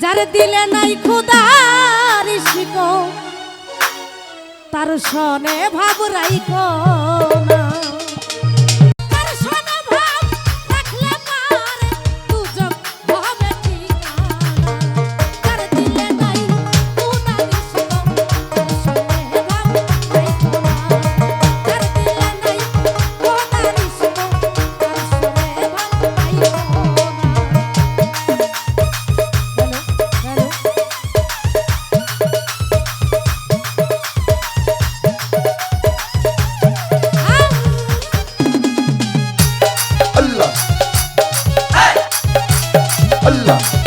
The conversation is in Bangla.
যার দিলে নাই খুদার শিকো তার সনে ভাব রাইকো 啦